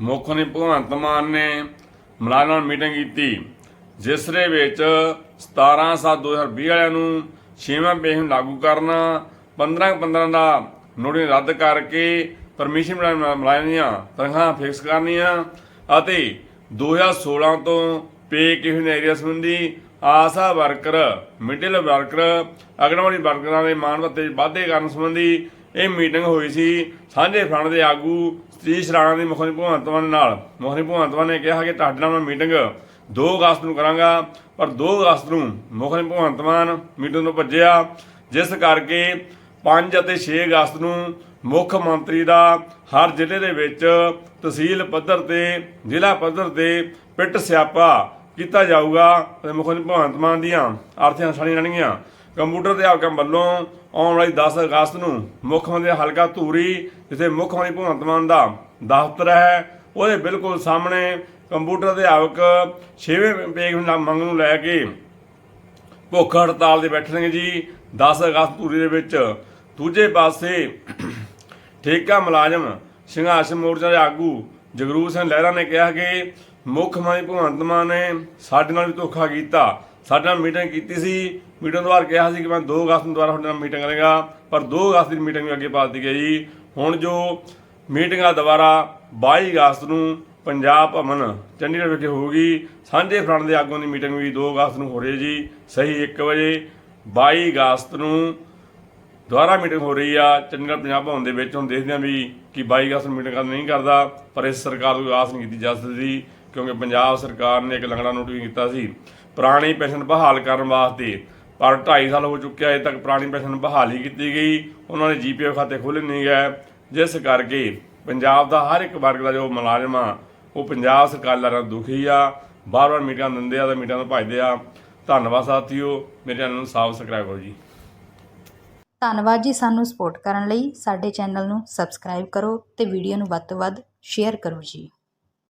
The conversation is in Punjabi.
ਮੁੱਖ ਨੇ ਭਗਵੰਤ ਮਾਨ ਨੇ ਮੁਲਾਜ਼ਮਾਂ ਨਾਲ ਮੀਟਿੰਗ ਕੀਤੀ, ਜਿਸ ਦੇ ਵਿੱਚ 17 7 2020 ਵਾਲਿਆਂ ਨੂੰ ਛੇਵਾਂ ਪੇ ਨੂੰ ਲਾਗੂ ਕਰਨਾ 15 15 ਦਾ ਨੋਟਿਸ ਰੱਦ ਕਰਕੇ ਪਰਮਿਸ਼ਨ ਮੁਲਾਜ਼ਮਾਂ ਦੀਆਂ ਤਨਖਾਹਾਂ ਫਿਕਸ ਕਰਨੀਆਂ, ਅਤੇ 2016 ਤੋਂ ਪੇ ਕਿਹਨ ਏਰੀਆ ਸੰਬੰਧੀ ASHA worker middle worker, anganwadi ਵਰਕਰਾਂ ਦੇ ਮਾਣ ਭੱਤੇ ਵਾਧੇ ਕਰਨ ਸੰਬੰਧੀ ਇਹ ਮੀਟਿੰਗ ਹੋਈ ਸੀ ਸਾਂਝੇ ਫਰੰਟ ਦੇ ਆਗੂ ਸਤੀਸ਼ ਰਾਣਾ ਦੀ ਮੁਖੀ ਮੰਤਰੀ ਭਗਵੰਤ ਮਾਨ ਨਾਲ। ਮੁੱਖ ਮੰਤਰੀ ਭਗਵੰਤ ਮਾਨ ਨੇ ਕਿਹਾ ਕਿ ਤੁਹਾਡੇ ਨਾਲ ਮੈਂ ਮੀਟਿੰਗ 2 ਅਗਸਤ ਨੂੰ ਕਰਾਂਗਾ, ਪਰ 2 ਅਗਸਤ ਨੂੰ ਮੁਖੀ ਮੰਤਰੀ ਭਗਵੰਤ ਮਾਨ ਮੀਟਿੰਗ ਤੋਂ ਭੱਜਿਆ, ਜਿਸ ਕਰਕੇ 5 ਅਤੇ 6 ਅਗਸਤ ਨੂੰ ਮੁੱਖ ਮੰਤਰੀ ਦਾ ਹਰ ਜ਼ਿਲ੍ਹੇ ਦੇ ਵਿੱਚ ਤਹਿਸੀਲ ਪੱਧਰ ਤੇ, ਜ਼ਿਲ੍ਹਾ ਪੱਧਰ ਤੇ ਪਿੱਟ ਸਿਆਪਾ ਕੀਤਾ ਜਾਊਗਾ। ਅਤੇ ਮੁੱਖ ਮੰਤਰੀ ਭਗਵੰਤ ਮਾਨ ਦੀਆਂ ਆਰਥਿਕ ਸਾਣੀਆਂ ਰਹਿਣਗੀਆਂ। ਕੰਪਿਊਟਰ ਅਧਿਆਪਕਾਂ ਵੱਲੋਂ ਆਉਣ ਵਾਲੀ 10 ਅਗਸਤ ਨੂੰ ਮੁੱਖ ਮੰਤਰੀ ਦਾ ਹਲਕਾ ਧੂਰੀ, ਜਿੱਥੇ ਮੁੱਖ ਮੰਤਰੀ ਭਗਵੰਤ ਮਾਨ ਦਾ ਦਫ਼ਤਰ ਹੈ, ਉਹਦੇ ਬਿਲਕੁਲ ਸਾਹਮਣੇ ਕੰਪਿਊਟਰ ਅਧਿਆਪਕ 6ਵੇਂ ਪੇਜ ਮੰਗ ਨੂੰ ਲੈ ਕੇ ਭੁੱਖ ਹੜਤਾਲ ਦੇ ਬੈਠਣਗੇ ਜੀ। 10 ਅਗਸਤ ਧੂਰੀ ਦੇ ਵਿੱਚ ਦੂਜੇ ਪਾਸੇ ਠੇਕਾ ਮੁਲਾਜ਼ਮ ਸੰਘਰਸ਼ ਮੋਰਚਾ ਦੇ ਆਗੂ ਜਗਰੂਪ ਸਿੰਘ ਲਹਿਰਾ ਨੇ ਕਿਹਾ ਕਿ ਮੁੱਖ ਮੰਤਰੀ ਭਗਵੰਤ ਮਾਨ ਨੇ ਸਾਡੇ ਨਾਲ ਵੀ ਧੋਖਾ ਕੀਤਾ। ਸਾਡੇ ਨਾਲ ਮੀਟਿੰਗ ਕੀਤੀ ਸੀ। ਮੀਟਿੰਗ ਤੋਂ ਕਿਹਾ ਸੀ ਕਿ ਮੈਂ 2 ਅਗਸਤ ਨੂੰ ਦੁਬਾਰਾ ਤੁਹਾਡੇ ਨਾਲ ਮੀਟਿੰਗ ਕਰਾਂਗਾ, ਪਰ 2 ਅਗਸਤ ਦੀ ਮੀਟਿੰਗ ਵੀ ਅੱਗੇ ਪਾ ਦਿੱਤੀ ਗਈ। ਜੀ ਹੁਣ ਜੋ ਮੀਟਿੰਗ ਆ ਦੁਬਾਰਾ 22 ਅਗਸਤ ਨੂੰ ਪੰਜਾਬ ਭਵਨ, ਚੰਡੀਗੜ੍ਹ ਵਿਖੇ ਹੋਊਗੀ। ਸਾਂਝੇ ਫਰੰਟ ਦੇ ਆਗੂਆਂ ਦੀ ਮੀਟਿੰਗ ਵੀ 2 ਅਗਸਤ ਨੂੰ ਹੋ ਰਹੀ ਹੈ ਜੀ, ਸਹੀ 1 ਵਜੇ। 22 ਅਗਸਤ ਨੂੰ ਦੁਬਾਰਾ ਮੀਟਿੰਗ ਹੋ ਰਹੀ ਆ। ਚੰਡੀਗੜ੍ਹ ਪੰਜਾਬ ਭਵਨ ਦੇ ਵਿੱਚ ਹੁਣ ਦੇਖਦੇ ਹਾਂ ਵੀ ਕਿ 22 ਅਗਸਤ ਨੂੰ ਮੀਟਿੰਗ ਕਦ ਨਹੀਂ ਕਰਦਾ, ਪਰ ਇਸ ਸਰਕਾਰ ਨੂੰ ਆਸ ਨਹੀਂ ਕੀਤੀ ਜਾ ਸਕਦੀ। ਕਿਉਂਕਿ ਪੰਜਾਬ ਸਰਕਾਰ ਨੇ ਇੱਕ ਲੰਗੜਾ ਨੋਟਿਸ ਕੀਤਾ ਸੀ, ਪੁਰਾਣੀ ਪੈਨਸ਼ਨ ਬਹਾਲ ਕਰਨ ਵਾਸਤੇ। ਪਰ 2.5 ਸਾਲ ਹੋ ਚੁੱਕਿਆ ਅਜੇ ਤੱਕ ਪੁਰਾਣੀ ਪੈਨਸ਼ਨ ਬਹਾਲ ਹੀ ਕੀਤੀ ਗਈ। ਉਹਨਾਂ ਨੇ ਜੀਪੀਐਫ ਖਾਤੇ ਖੋਲ੍ਹੇ ਨਹੀਂ ਗਏ। ਜਿਸ ਕਰਕੇ ਪੰਜਾਬ ਦਾ ਹਰ ਇੱਕ ਵਰਗ ਦਾ ਜੋ ਮੁਲਾਜ਼ਮ ਆ, ਉਹ ਪੰਜਾਬ ਸਰਕਾਰ ਨਾਲ ਦੁਖੀ ਆ। ਬਾਰ-ਬਾਰ ਮੀਟਿੰਗਾਂ ਦਿੰਦੇ ਆ ਤੇ ਮੀਟਿੰਗਾਂ ਤੋਂ ਭੱਜਦੇ ਆ। ਧੰਨਵਾਦ ਸਾਥੀਓ, ਮੇਰੇ ਚੈਨਲ ਨੂੰ ਸਬਸਕ੍ਰਾਈਬ ਕਰੋ ਜੀ। ਧੰਨਵਾਦ ਜੀ ਸਾਨੂੰ ਸਪੋਰਟ ਕਰਨ ਲਈ। ਸਾਡੇ ਚੈਨਲ ਨੂੰ ਸਬਸਕ੍ਰਾਈਬ ਕਰੋ ਤੇ ਵੀਡੀਓ ਨੂੰ ਵੱਧ ਤੋਂ ਵੱਧ ਸ਼ੇਅਰ ਕਰੋ ਜੀ।